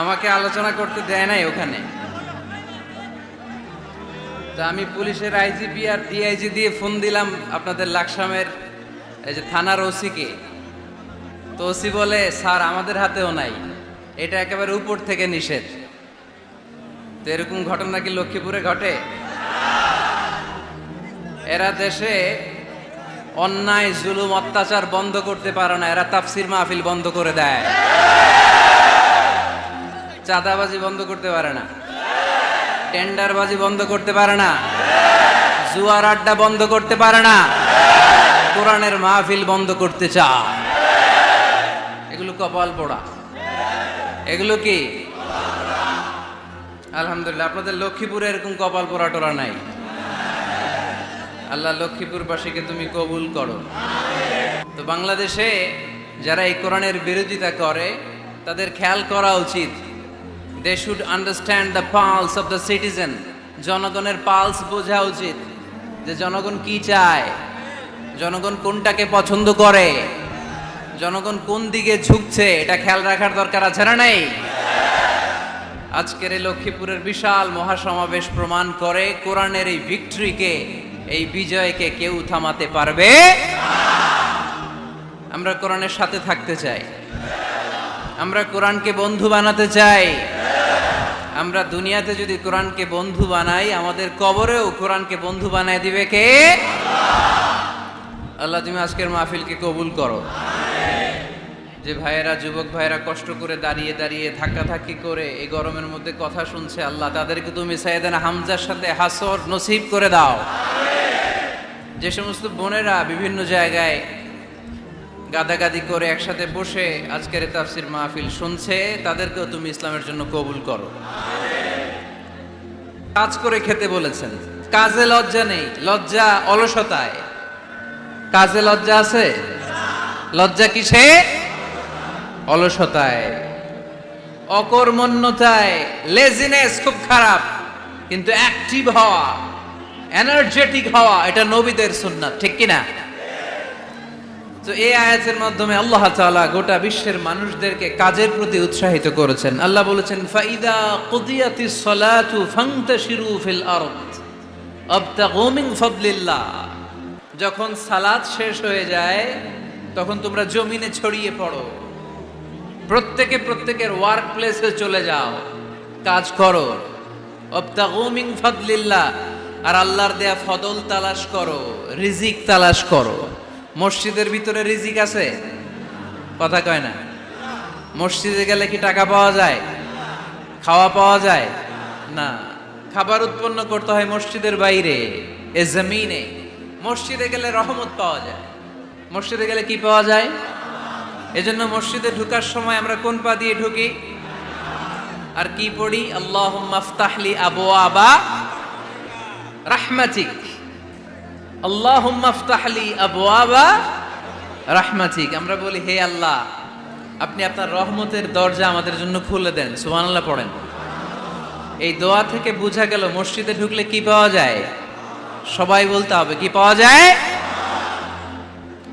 আমাকে আলোচনা করতে দেয় নাই ওখানে। তো আমি পুলিশের আইজিপি আর ডিআইজি দিয়ে ফোন দিলাম আপনাদের লাকসামের, এই যে থানার ওসিকে। তো ওসি বলে, স্যার, আমাদের হাতেও নাই। এটা একেবারে উপর থেকে নিষেধ। তো এরকম ঘটনা কি লক্ষ্মীপুরে ঘটে? এরা দেশে অন্যায়, জুলুম, অত্যাচার বন্ধ করতে পারে না। এরা তাফসির মাহফিল বন্ধ করে দেয়। চাঁদাবাজি বন্ধ করতে পারে না। টেন্ডারবাজি বন্ধ করতে পারে না। জুয়ার আড্ডা বন্ধ করতে পারে না। কোরআনের মাহফিল বন্ধ করতে চায়। এগুলো কপাল পোড়া। এগুলো কি? আলহামদুলিল্লাহ, আপনাদের লক্ষ্মীপুরে এরকম কপাল পোড়া টোরা নাই। আল্লাহ লক্ষ্মীপুরবাসীকে তুমি কবুল করো। তো বাংলাদেশে যারা এই কোরআনের বিরোধিতা করে, তাদের খেয়াল করা উচিত। They should understand the pulse of the citizen জনগণের পালস বোঝা উচিত যে জনগণ কি চায়, জনগণ কোনটাকে পছন্দ করে, জনগণ কোন দিকে ঝুঁকছে, এটা খেয়াল রাখার দরকার আছে না নাই? আজকের এই লক্ষ্মীপুরের বিশাল মহাসমাবেশ প্রমাণ করে কোরআনের এই ভিক্টরিকে, এই বিজয়কে কেউ থামাতে পারবে? আমরা কোরআনের সাথে থাকতে চাই। আমরা কোরআনকে বন্ধু বানাতে চাই। আমরা দুনিয়াতে যদি কোরআনকে বন্ধু বানাই, আমাদের কবরেও কোরআনকে বন্ধু বানায় দিবে কে? আল্লাহ, তুমি আজকের মাহফিলকে কবুল করো। যে ভাইয়েরা, যুবক ভাইয়েরা কষ্ট করে দাঁড়িয়ে দাঁড়িয়ে ধাক্কাধাক্কি করে এই গরমের মধ্যে কথা শুনছে, আল্লাহ, তাদেরকে তুমি সাইদান হামজার সাথে হাসর নসিব করে দাও। যে সমস্ত বোনেরা বিভিন্ন জায়গায় গাদাগাদি করে একসাথে বসে আজকের তাফসির মাহফিল শুনছে, তাদেরকেও তুমি ইসলামের জন্য কবুল করো। কাজ করে খেতে বলেছেন, কাজে লজ্জা নেই, লজ্জা অলসতায়। কাজে লজ্জা আছে? লজ্জা কিসে? অলসতায়। অকর্মণ্যতায় লেজিনেস খুব খারাপ, কিন্তু অ্যাক্টিভ হওয়া এনার্জেটিক হওয়া, এটা নবীদের সুন্নাত, ঠিক কিনা? তো এই আয়াতের মাধ্যমে আল্লাহ তাআলা গোটা বিশ্বের মানুষদেরকে কাজের প্রতি উৎসাহিত করেছেন। আল্লাহ বলেছেন, ফাইদা কুদিয়াতিস সালাতু ফান্তাশিরু ফিল আরদ, আবতাগু মিন ফাদলিল্লাহ। যখন সালাত শেষ হয়ে যায়, তখন তোমরা জমিনে ছড়িয়ে পড়ো। প্রত্যেকে প্রত্যেকের ওয়ার্ক প্লেসে চলে যাও, কাজ করো। আবতাগু মিন ফাদলিল্লাহ, আর আল্লাহর দেয়া ফদল তালাশ করো, রিজিক তালাশ করো। মসজিদের ভিতরে রিজিক আছে? কথা কয় না। মসজিদে গেলে কি টাকা পাওয়া যায়? খাওয়া পাওয়া যায়? না। খাবার উৎপন্ন করতে হয় মসজিদের বাইরে, এ জমিনে। মসজিদে গেলে রহমত পাওয়া যায়। মসজিদে গেলে কি পাওয়া যায়? এজন্য মসজিদে ঢুকার সময় আমরা কোন পা দিয়ে ঢুকি? আর কি পড়ি? আল্লাহ মাফতাহলি আবু আবা রাহমাতিক। আল্লাহ আমরা বলি, হে আল্লাহ, আপনি আপনার রহমতের দরজা আমাদের জন্য খুলে দেন। সুবহানাল্লাহ পড়েন। এই দোয়া থেকে বোঝা গেল, মসজিদে ঢুকলে কি পাওয়া যায়? সবাই বলতে হবে, কি পাওয়া যায়?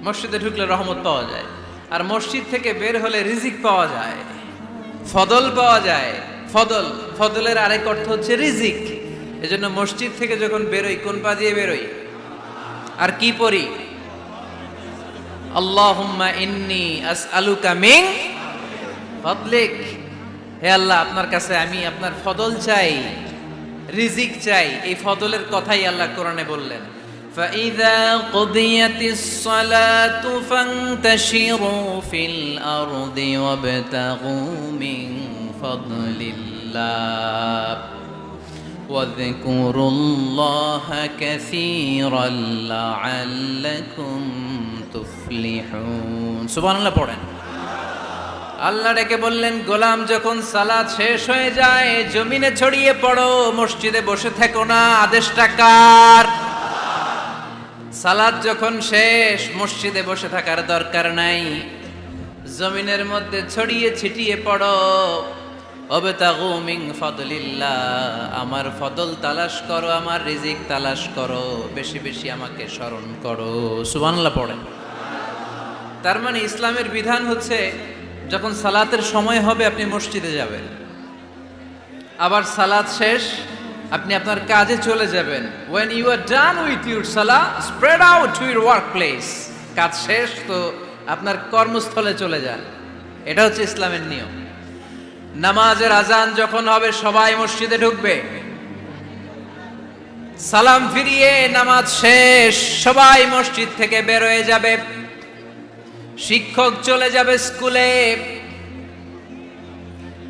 মসজিদে ঢুকলে রহমত পাওয়া যায়। আর মসজিদ থেকে বের হলে রিজিক পাওয়া যায়। ফদল পাওয়া যায়। ফদল, ফদলের আরেক অর্থ হচ্ছে রিজিক। এজন্য মসজিদ থেকে যখন বেরোই, কোন পা দিয়ে বেরোই? আর কি পড়ি আল্লাহুম্মা ইন্নি আসআলুকা মিন ফাদলিক হে আল্লাহ আপনার কাছে আমি আপনার ফদল চাই রিজিক চাই এই ফদলের কথাই আল্লাহ কোরআনে বললেন فإذا قضيت الصلاة فانتشروا في الأرض وابتغوا من فضل الله واذكروا الله كثيرا لعلكم تفلحون سبحان الله পড়েন আল্লাহ ডেকে বললেন গোলাম যখন সালাদ শেষ হয়ে যায় জমিনে ছড়িয়ে পড়ো মসজিদে বসে থেকো না আদেশটা কার সালাদ যখন শেষ মসজিদে বসে থাকার দরকার নাই জমিনের মধ্যে ছড়িয়ে ছিটিয়ে পড়ো আমার ফদল তালাশ করো, আমার রিজিক তালাশ করো, বেশি বেশি আমাকে স্মরণ করো। সুবহানাল্লাহ পড়েন। তার মানে ইসলামের বিধান হচ্ছে, যখন সালাতের সময় হবে, আপনি মসজিদে যাবেন। আবার সালাত শেষ, আপনি আপনার কাজে চলে যাবেন। When you are done with your সালা spread out to your workplace কাজ শেষ, তো আপনার কর্মস্থলে চলে যান। এটা হচ্ছে ইসলামের নিয়ম। নামাজের আজান যখন হবে, সবাই মসজিদে ঢুকবে। সালাম ফিরিয়ে নামাজ শেষ, সবাই মসজিদ থেকে বের হয়ে যাবে। শিক্ষক চলে যাবে স্কুলে,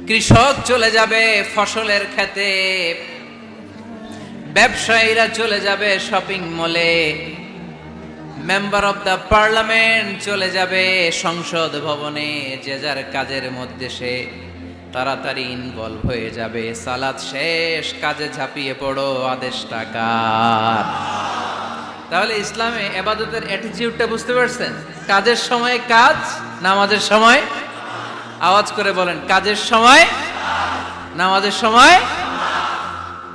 কৃষক চলে যাবে ফসলের খেতে। ব্যবসায়ীরা চলে যাবে শপিং মলে। মেম্বার অব দ্য পার্লামেন্ট চলে যাবে সংসদ ভবনে, যে যার কাজের মধ্যে সে। তাড়াতাড়ি ইনভলভ হয়ে যাবে। সালাদ শেষ, কাজে ঝাঁপিয়ে পড়ো আদেশ টাকার তাহলে ইসলামে এবাদতের অ্যাটিটিউডটা বুঝতে পারছেন? কাজের সময় কাজ, নামাজের সময়? আওয়াজ করে বলেন, কাজের সময়? নামাজের সময়?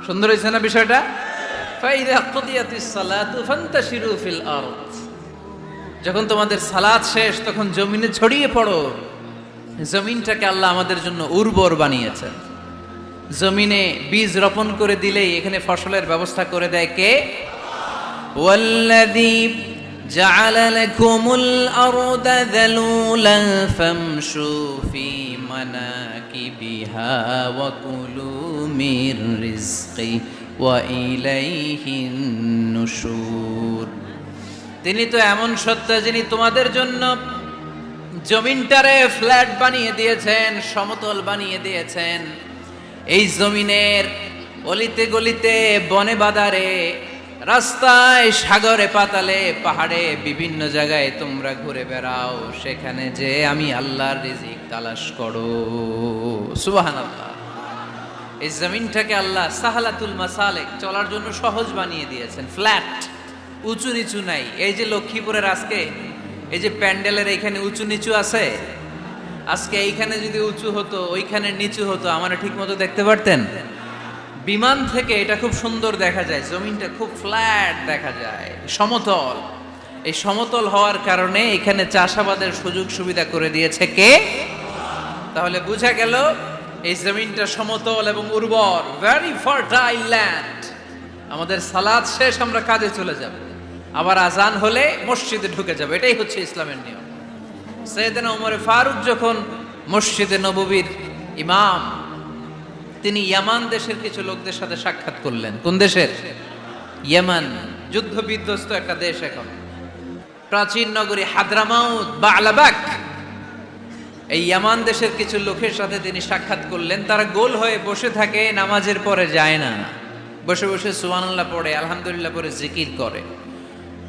সুন্দর হয়েছে না বিষয়টা? যখন তোমাদের সালাদ শেষ, তখন জমিনে ছড়িয়ে পড়ো। জমিনটাকে আল্লাহ আমাদের জন্য উর্বর বানিয়েছেন জমিনে বীজ রোপণ করে দিলেই এখানে ফসলের ব্যবস্থা করে দেয় কে والذي جعل لكم الأرض ذلولا فامشوا في مناكبها وكلوا من رزقه وإليه النشور তিনি তো এমন সত্য যিনি তোমাদের জন্য জমিনটারে ফ্ল্যাট বানিয়ে দিয়েছেন, সমতল বানিয়ে দিয়েছেন। এই জমিনের অলিতে গলিতে, বনে বাদারে, রাস্তায় সাগরে পাতালে, পাহাড়ে বিভিন্ন জায়গায় তোমরা ঘুরে বেড়াও, সেখানে যে আমি আল্লাহর রিজিক তালাশ করো। সুবাহান আল্লাহ এই জমিনটাকে আল্লাহ সাহালাতুল মাসালেক চলার জন্য সহজ বানিয়ে দিয়েছেন, ফ্ল্যাট। উঁচু নিচু নাই। এই যে লক্ষ্মীপুরের আজকে এই যে প্যান্ডেলের এখানে উঁচু নিচু আছে? আজকে এইখানে যদি উঁচু হতো, ওইখানে নিচু হতো, আমরা ঠিক মতো দেখতে পারতেন? বিমান থেকে এটা খুব সুন্দর দেখা যায়, জমিনটা খুব ফ্ল্যাট দেখা যায়, সমতল। এই সমতল হওয়ার কারণে এখানে চাষাবাদের সুযোগ সুবিধা করে দিয়েছে কে? তাহলে বোঝা গেল, এই জমিনটা সমতল এবং উর্বর ভেরি ফার্টাইল ল্যান্ড আমাদের সালাদ শেষ, আমরা কাজে চলে যাব। আবার আজান হলে মসজিদে ঢুকে যাবে। এটাই হচ্ছে ইসলামের নিয়ম। সৈয়দনা উমরে ফারুক যখন মসজিদে নববীর ইমাম, তিনি ইয়ামান দেশের কিছু লোকদের সাথে সাক্ষাৎ করলেন। কোন দেশের? ইয়ামান। যুদ্ধ বিধ্বস্ত একটা দেশ এখন। প্রাচীন নগরী হাদরামাউত বা আলাবাক এই ইয়ামান দেশের কিছু লোকের সাথে তিনি সাক্ষাৎ করলেন। তারা গোল হয়ে বসে থাকে, নামাজের পরে যায় না। বসে বসে সুবহানাল্লাহ পড়ে, আলহামদুলিল্লাহ পরে জিকির করে।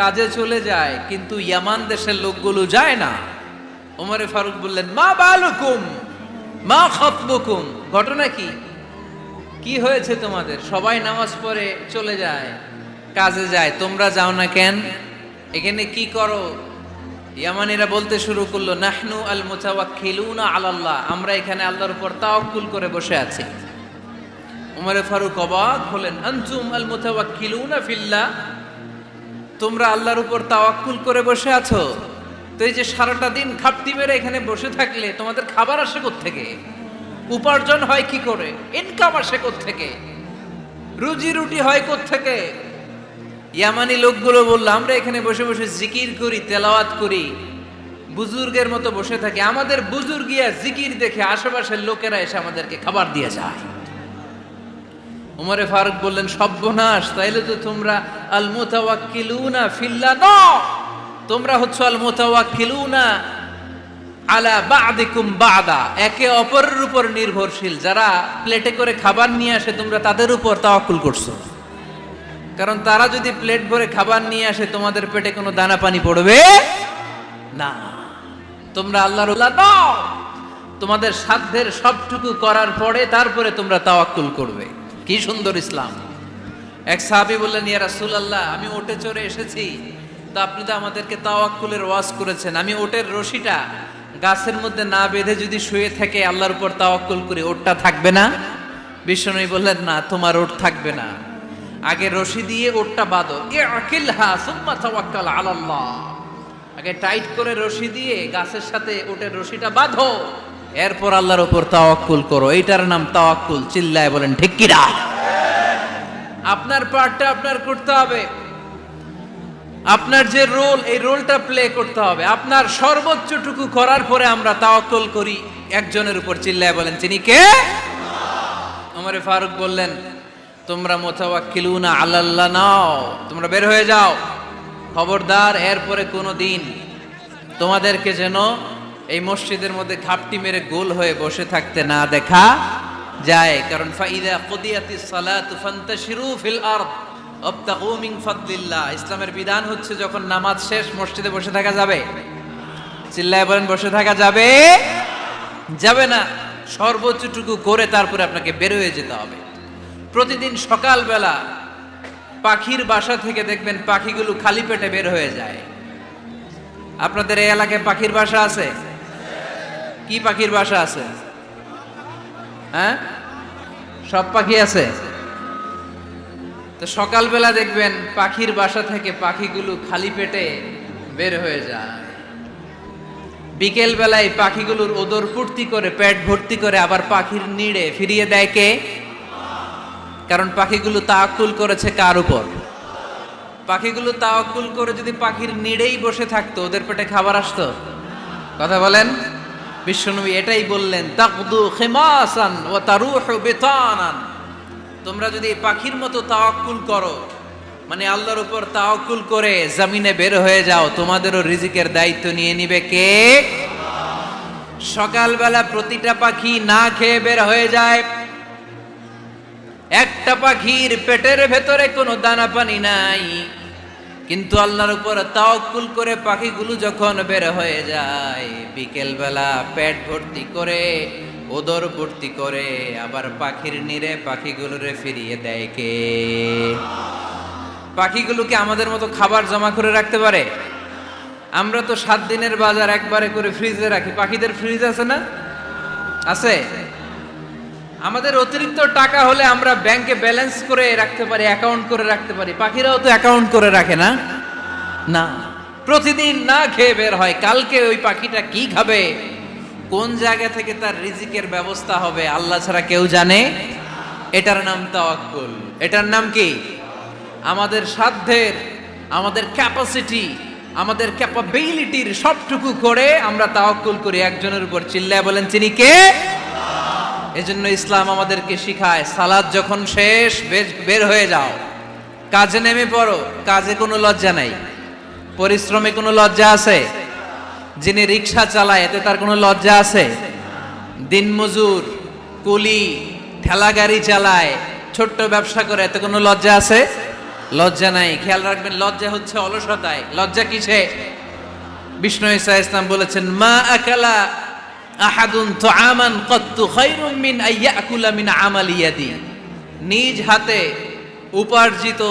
কাজে চলে যায়, কিন্তু ইয়ামান দেশের লোকগুলো যায় না। উমরে ফারুক বললেন, মা বালুকুম, মা খতবুকুম। ঘটনা কি? কি হয়েছে তোমাদের? সবাই নামাজ পড়ে চলে যায়, কাজে যায়, তোমরা যাও না কেন? এখানে কি করো? ইয়ামানিরা বলতে শুরু করল, নাহনু আল মুতাওয়াক্কিলুনা আলাল্লাহ, আমরা এখানে আল্লাহর উপর তাওয়াক্কুল করে বসে আছি। উমরে ফারুক অবাক হলেন, আনতুম আল মুতাওয়াক্কিলুনা ফিল্লাহ? তোমরা আল্লাহর উপর তাওয়াক্কুল করে বসে আছো? তো এই যে সারাটা দিন খাপটি মেরে এখানে বসে থাকলে তোমাদের খাবার আসে থেকে উপার্জন হয় কি করে? ইনকাম আসে থেকে রুজি রুটি হয় থেকে ইয়ামানি লোকগুলো বলল, আমরা এখানে বসে বসে জিকির করি, তেলাওয়াত করি। বুজুর্গের মতো বসে থাকি। আমাদের বুজুর্গিয়া জিকির দেখে আশেপাশের লোকেরা এসে আমাদেরকে খাবার দিয়ে যায়। উমরে ফারুক বললেন, সর্বনাশ, তাইলে তো তোমরা আল মোতাওয়াক্কিলুনা ফিল্লা, ন! তোমরা হচ্ছে আল মোতাওয়াক্কিলুনা আলা বাদিকুম বাদা। একে অপরের উপর নির্ভরশীল। যারা প্লেটে করে খাবার নিয়ে আসে, তোমরা তাদের উপর তাওয়াক্কুল করছ। কারণ তারা যদি প্লেট ভরে খাবার নিয়ে আসে, তোমাদের পেটে কোনো দানা পানি পড়বে না। তোমরা আল্লাহর তোমাদের সাধ্যের সবটুকু করার পরে তারপরে তোমরা তাওয়াক্কুল করবে। কি সুন্দর ইসলাম। এক সাহাবী বললেন, ইয়া রাসূলুল্লাহ, আমি ওটে চড়ে এসেছি, তো আপনি তো আমাদেরকে তাওয়াক্কুলের ওয়াজ করেছেন। আমি ওটের রশিটা গাছের মধ্যে না বেঁধে যদি শুয়ে থাকে, আল্লাহর উপর তাওয়াক্কুল করি ওটটা থাকবে না? বিষ্ণুই বললেন, না, তোমার ওট থাকবে না। আগে রশি দিয়ে ওটটা বাঁধো। এ আকিল হা সুম্মা তাওয়াক্কাল আলাল্লাহ। আগে টাইট করে রশি দিয়ে গাছের সাথে ওটের রশিটা বাঁধো। এরপর আল্লাহর উপর তাওয়াক্কুল করো। এইটার নাম তাওয়াক্কুল, চিল্লায় বলেন, ঠিক কিরা আপনার পার্টটা আপনার করতে হবে। আপনার যে রোল, এই রোলটা প্লে করতে হবে। আপনার সর্বোচ্চটুকু করার পরে আমরা তাওয়াক্কুল করি। একজনের উপর চিল্লায় বলেন তিনি কে? আমারে ফারুক বললেন, তোমরা মোতাওয়াক্কিলুনা আলাল্লাহ নাও, তোমরা বের হয়ে যাও। খবরদার, এরপরে কোনো দিন তোমাদেরকে যেন এই মসজিদের মধ্যে খাপটি মেরে গোল হয়ে বসে থাকতে না দেখা যায়। কারণ ফাইদা ফাদলিল্লাহ। ইসলামের বিধান হচ্ছে যখন নামাজ শেষ, মসজিদে বসে থাকা যাবে। চিল্লায় বলেন, বসে থাকা যাবে? যাবে না। সর্বোচ্চটুকু করে তারপরে আপনাকে বের হয়ে যেতে হবে। প্রতিদিন সকালবেলা পাখির বাসা থেকে দেখবেন পাখিগুলো খালি পেটে বের হয়ে যায়। আপনাদের এই এলাকায় পাখির বাসা আছে? কি পাখির বাসা আছে? হ্যাঁ? সব পাখি আছে? তো সকালবেলা দেখবেন পাখির বাসা থেকে পাখিগুলো খালি পেটে বের হয়ে যায়। বিকেল বেলায় পাখিগুলোর ওদর ফুর্তি করে, পেট ভর্তি করে আবার পাখির নিড়ে ফিরিয়ে দেয় কে? কারণ পাখিগুলো তাকুল করেছে কার উপর? পাখিগুলো তাওয়াক্কুল করে যদি পাখির নিড়েই বসে থাকতো, ওদের পেটে খাবার আসতো? কথা বলেন? বিশ্বনবী এটাই বললেন, তাকদু খিমাসান ও তারুহু বিতানান। তোমরা যদি পাখির মতো তাওয়াক্কুল করো মানে আল্লাহর উপর তাওয়াক্কুল করে জমিনে বের হয়ে যাও, তোমাদেরও রিজিকের দায়িত্ব নিয়ে নিবে কে? সকালবেলা প্রতিটা পাখি না খেয়ে বের হয়ে যায়। একটা পাখির পেটের ভেতরে কোনো দানা পানি নাই। কিন্তু আল্লাহর উপর তাওয়াক্কুল করে পাখিগুলো যখন বের হয়ে যায় বিকেল বেলা পেট ভর্তি করে, ওদর ভর্তি করে, আবার পাখির নিরে পাখিগুলোরে ফিরিয়ে দেয় কে? পাখিগুলোকে আমাদের মতো খাবার জমা করে রাখতে পারে? আমরা তো সাত দিনের বাজার একবারে করে ফ্রিজে রাখি। পাখিদের ফ্রিজ আছে না? আছে? আমাদের অতিরিক্ত টাকা হলে আমরা ব্যাংকে ব্যালেন্স করে রাখতে পারি, অ্যাকাউন্ট করে রাখতে পারি। পাখিরাও তো অ্যাকাউন্ট করে রাখে না? না। প্রতিদিন না খেয়ে বের হয়, কালকে ওই পাখিটা কি খাবে? কোন জায়গা থেকে তার রিজিকের ব্যবস্থা হবে, আল্লাহ ছাড়া কেউ জানে? এটার নাম তাওয়াক্কুল। এটার নাম কি? আমাদের সাধ্যের, আমাদের ক্যাপাসিটি আমাদের ক্যাপাবিলিটির সবটুকু করে আমরা তাওয়াক্কুল করি। একজনের উপর চিল্লায় বলেন, চিনি কে? এজন্য ইসলাম আমাদেরকে শিখায়, সালাদ যখন শেষ, বের- হয়ে যাও। কাজে নেমে পড়ো, কাজে কোনো লজ্জা নাই। পরিশ্রমে কোনো লজ্জা আছে? যিনি রিক্সা চালায়, এতে তার কোনো লজ্জা আছে? দিনমজুর কুলি, ঠেলা গাড়ি চালায়, ছোট্ট ব্যবসা করে, এতে কোনো লজ্জা আছে? লজ্জা নাই। খেয়াল রাখবেন, লজ্জা হচ্ছে অলসতায়। লজ্জা কিসে? বিষ্ণু ইসা ইসলাম বলেছেন, মা আকালা আহাদুন তুআমান কত্তু খায়রুম মিন আইয়াকুলা মিন ইয়াদি। নিজ হাতে উপার্জিত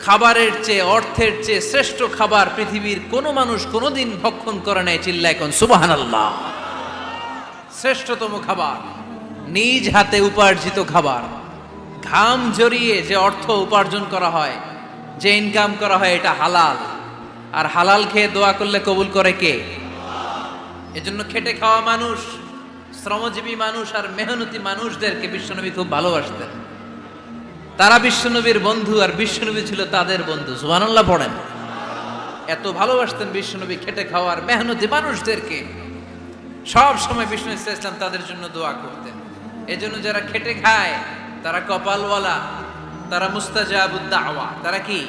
খাবারের চেয়ে, অর্থের চেয়ে শ্রেষ্ঠ খাবার পৃথিবীর কোনো মানুষ কোনোদিন ভক্ষণ করে নাই চিল্লায় কোন। সুবহানাল্লাহ। শ্রেষ্ঠতম খাবার, নিজ হাতে উপার্জিত খাবার। ঘাম জড়িয়ে যে অর্থ উপার্জন করা হয়, যে ইনকাম করা হয়, এটা হালাল। আর হালাল খেয়ে দোয়া করলে কবুল করে কে? এজন্য খেটে খাওয়া মানুষ, শ্রমজীবী মানুষ আর মেহনতি মানুষদেরকে বিশ্বনবী খুব ভালোবাসতেন। তারা বিশ্বনবীর বন্ধু আর বিশ্বনবী ছিল তাদের বন্ধু। সুবহানাল্লাহ পড়েন। এত ভালোবাসতেন বিশ্বনবী খেটে খাওয়ার মেহনতি মানুষদেরকে। সব সময় বিষ্ণু ইসা ইসলাম তাদের জন্য দোয়া করতেন। এজন্য যারা খেটে খায়, তারা কপালওয়ালা, তারা মুস্তাজাবুদ্দাওয়া তারা কি?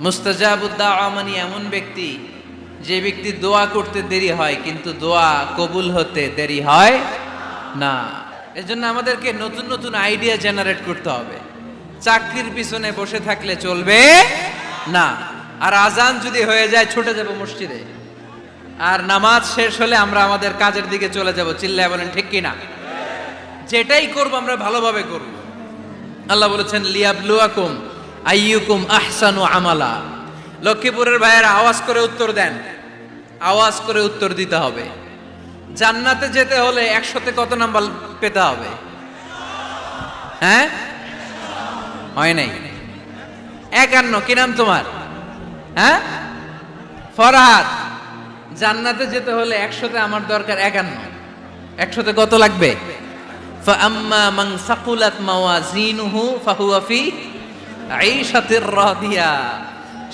মুস্তাজাবুদ্দাওয়া মানে এমন ব্যক্তি যে ব্যক্তি দোয়া করতে দেরি হয়, কিন্তু দোয়া কবুল হতে দেরি হয় না। এজন্য আমাদেরকে নতুন নতুন আইডিয়া জেনারেট করতে হবে। চাকরির পিছনে বসে থাকলে চলবে না। আর আজান যদি হয়ে যায়, ছুটে যাব মসজিদে। আর নামাজ শেষ হলে আমরা আমাদের কাজের দিকে চলে যাব। চিল্লায় বলেন, ঠিক কিনা? যেটাই করব, আমরা ভালোভাবে করব। আল্লাহ বলেছেন, লিয়াবলুয়াকুম আইয়ুকুম আহসানু আমালা। লক্ষ্মীপুরের ভাইয়েরা আওয়াজ করে উত্তর দেন। আওয়াজ করে উত্তর দিতে হবে জান্নাতে যেতে হলে একশোতে কত নাম্বার পেতে হবে হ্যাঁ হয় নাই একান্ন কি নাম তোমার হ্যাঁ ফরহাদ জান্নাতে যেতে হলে একশোতে আমার দরকার একান্ন একশোতে কত লাগবে فأما من ثقلت موازينه فهو في عيشة راضية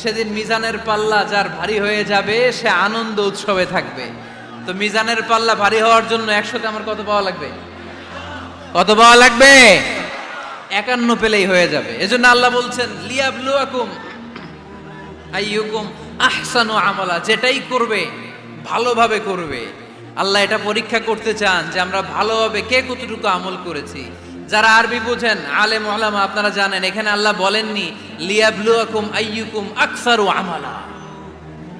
সেদিন মিজানের পাল্লা যার ভারী হয়ে যাবে, সে আনন্দ উৎসবে থাকবে। তো মিজানের পাল্লা ভারী হওয়ার জন্য একশোতে আমার কত পাওয়া লাগবে? কত পাওয়া লাগবে? একান্ন পেলেই হয়ে যাবে। এজন্য আল্লাহ বলছেন, লিয়াবলুয়াকুম আইয়ুকুম আহসানু আমলা। যেটাই করবে, ভালোভাবে করবে। আল্লাহ এটা পরীক্ষা করতে চান যে আমরা ভালোভাবে কে কতটুকু আমল করেছি। যারা আরবি বোঝেন, আলেম ওলামা আপনারা জানেন, এখানে আল্লাহ বলেননি, লিয়াবলুয়াকুম আইয়ুকুম আকসারু আমালা।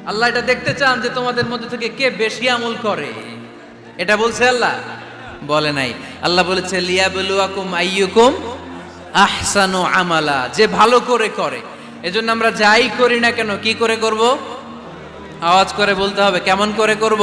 আল্লাহ এটা দেখতে চান যে তোমাদের মধ্যে থেকে কে বেশি আমল করে। এটা বলছে আল্লাহ? বলে নাই। আল্লাহ বলেছে, লিয়াবলুয়াকুম আইয়ুকুম আহসানু আমালা, যে ভালো করে করে। এজন্য আমরা যাই করি না কেন, কি করে করব? আওয়াজ করে বলতে হবে, কেমন করে করব?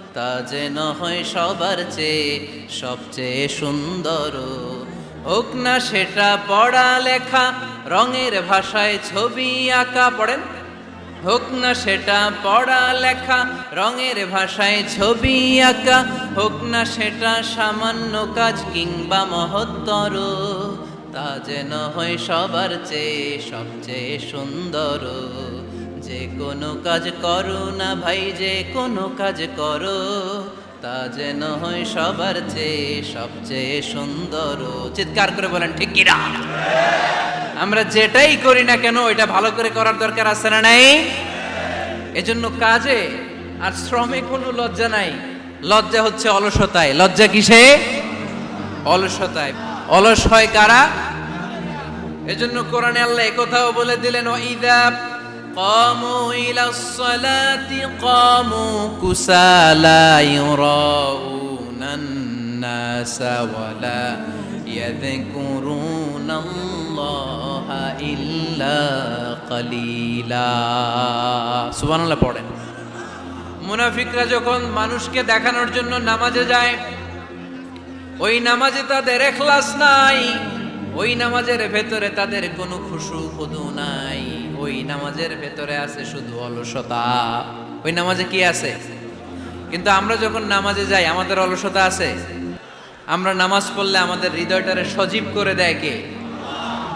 তা যেন হয় সবার চেয়ে সবচেয়ে সুন্দর। হোক না সেটা পড়া লেখা রঙের ভাষায় ছবি আঁকা, পড়েন? হোক না সেটা পড়া লেখা রঙের ভাষায় ছবি আঁকা, হোক না সেটা সামান্য কাজ কিংবা মহত্তর। তা যেন হয় সবার চেয়ে সবচেয়ে সুন্দর। যে কোনো কাজ করো না ভাই, যে কোনো কাজ করো, তা যেন হয় সবার চেয়ে সবচেয়ে সুন্দর চিৎকার করে বলেন, ঠিক কিনা? আমরা যেটাই করি না কেন, ওইটা ভালো করে করার দরকার আছে না নাই? এজন্য কাজে আর শ্রমে কোনো লজ্জা নাই। লজ্জা হচ্ছে অলসতায়। লজ্জা কিসে? অলসতায়। অলস হয় কারা? এজন্য কোরআনে আল্লাহ একথাও বলে দিলেন ওয়াইদা قاموا إلى الصلاة قاموا كسالى يراءون الناس ولا يذكرون الله إلا قليلا سبحان الله পড়েন মুনাফিকরা যখন মানুষকে দেখানোর জন্য নামাজে যায় ওই নামাজে তাদের এখলাস নাই ওই নামাজের ভেতরে তাদের কোনো খুশু খুদু নাই। ওই নামাজের ভেতরে আছে শুধু অলসতা। ওই নামাজে কি আছে? কিন্তু আমরা যখন নামাজে যাই, আমাদের অলসতা আছে? আমরা নামাজ পড়লে আমাদের হৃদয়টারে সজীব করে দেয় কে?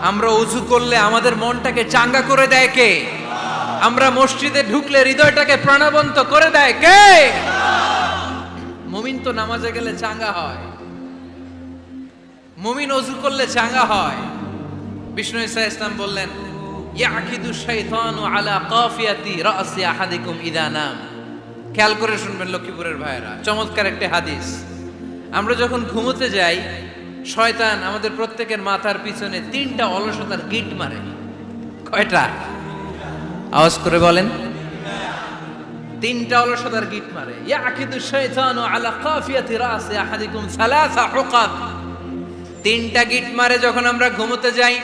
আমরা উজু করলে আমাদের মনটাকে চাঙ্গা করে দেয় কে? আমরা মসজিদে ঢুকলে হৃদয়টাকে প্রাণবন্ত করে দেয় কে? মুমিন তো নামাজে গেলে চাঙ্গা হয়। মুমিন অজু করলে চাঙ্গা হয়। বিষ্ণু ইসা ইসলাম বললেন আলা কাফিয়াতি খেয়াল করে শুনবেন লক্ষ্মীপুরের ভাইয়েরা, চমৎকার একটা হাদিস। আমরা যখন ঘুমোতে যাই, শয়তান আমাদের প্রত্যেকের মাথার পিছনে তিনটা অলসতার গিট মারে। কয়টা? আওয়াজ করে বলেন। তিনটা অলসতার গিট মারে। আলা কাফিয়াতি রাসি আহাদিকুম সালাসা হুকাত তিনটা গিট মারে যখন আমরা ঘুমোতে যাই,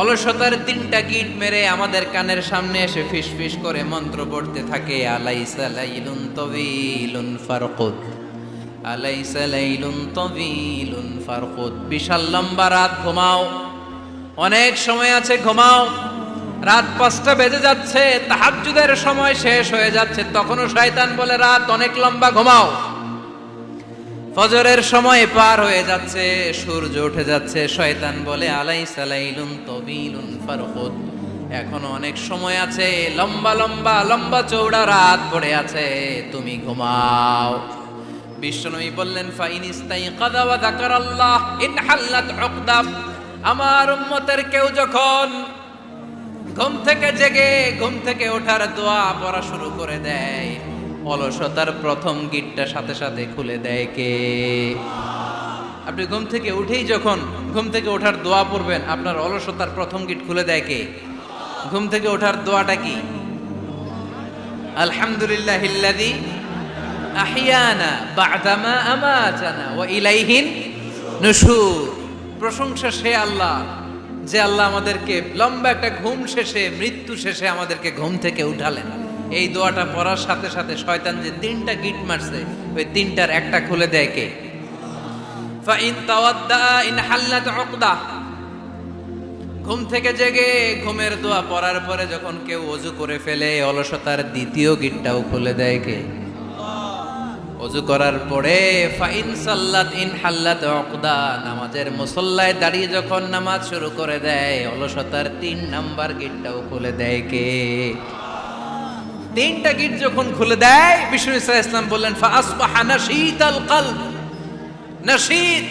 অলসতার তিনটা গিট মেরে আমাদের কানের সামনে এসে ফিস ফিস করে মন্ত্র পড়তে থাকে, আলাইসা লাইলুন তবিলুন ফারকুদ, আলাইসা লাইলুন তবিলুন ফারকুদ। বিশাল লম্বা রাত, ঘুমাও। অনেক সময় আছে, ঘুমাও। রাত পাঁচটা বেজে যাচ্ছে, তাহাজ্জুদের সময় শেষ হয়ে যাচ্ছে, তখনও শয়তান বলে, রাত অনেক লম্বা, ঘুমাও। ফজরের সময় পার হয়ে যাচ্ছে, সূর্য উঠে যাচ্ছে, শয়তান বলে আলাই সালাইলুন তবিলুন ফারহুদ। এখনও অনেক সময় আছে, লম্বা লম্বা লম্বা চৌড়া রাত পড়ে আছে, তুমি ঘুমাও। বিশ্বনবী বললেন, ফাইন কাদা ওয়া যাকারাল্লাহ, ইন হাল্লাত উকদা। আমার উম্মতের কেউ যখন ঘুম থেকে জেগে, ঘুম থেকে ওঠার দোয়া পড়া শুরু করে দেয় অলসতার প্রথম গিটটা সাথে সাথে খুলে দেয় কে? আপনি ঘুম থেকে উঠেই যখন ঘুম থেকে ওঠার দোয়া পড়বেন, আপনার অলসতার প্রথম গিট খুলে দেয় কে? ঘুম থেকে ওঠার দোয়াটা কি? আলহামদুলিল্লাহ ইল্লাযী আহিয়ানা বা'দামা আমাতানা ওয়া ইলাইহিন নুশুর। প্রশংসা সে আল্লাহ, যে আল্লাহ আমাদেরকে লম্বা একটা ঘুম শেষে, মৃত্যু শেষে আমাদেরকে ঘুম থেকে উঠালেন। এই দোয়াটা পড়ার সাথে সাথে শয়তান যে তিনটা গিট মারছে, ওই তিনটার একটা খুলে দেয় কে? ঘুম থেকে জেগে ঘুমের দোয়া পড়ার পরে যখন কেউ অজু করে ফেলে, অলসতার দ্বিতীয় গিটটাও খুলে দেয় কে? অজু করার পরে ফাইন সাল্লাত ইন হাল্লাত অকদা নামাজের মুসল্লায় দাঁড়িয়ে যখন নামাজ শুরু করে দেয়, অলসতার তিন নাম্বার গিটটাও খুলে দেয় কে? তিনটা গিট যখন খুলে দেয়, বিষ্ণু ইসা ইসলাম বললেন নাশীত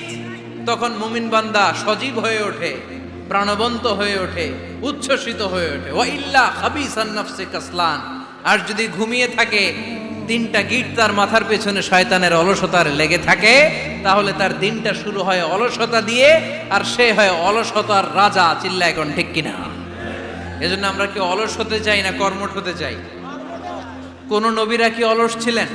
তখন মুমিন বান্দা সজীব হয়ে ওঠে, প্রাণবন্ত হয়ে ওঠে, উচ্ছ্বসিত হয়ে ওঠে। ওয়া ইল্লা খাবিসান নাফসি কাসলান। আর যদি ঘুমিয়ে থাকে, তিনটা গিট তার মাথার পেছনে শয়তানের অলসতার লেগে থাকে, তাহলে তার দিনটা শুরু হয় অলসতা দিয়ে, আর সে হয় অলসতার রাজা চিল্লা এখন ঠিক কিনা? এজন্য আমরা কি অলস হতে চাই না, কর্মঠ হতে চাই। কোন নবীরা কি অলস ছিলেন?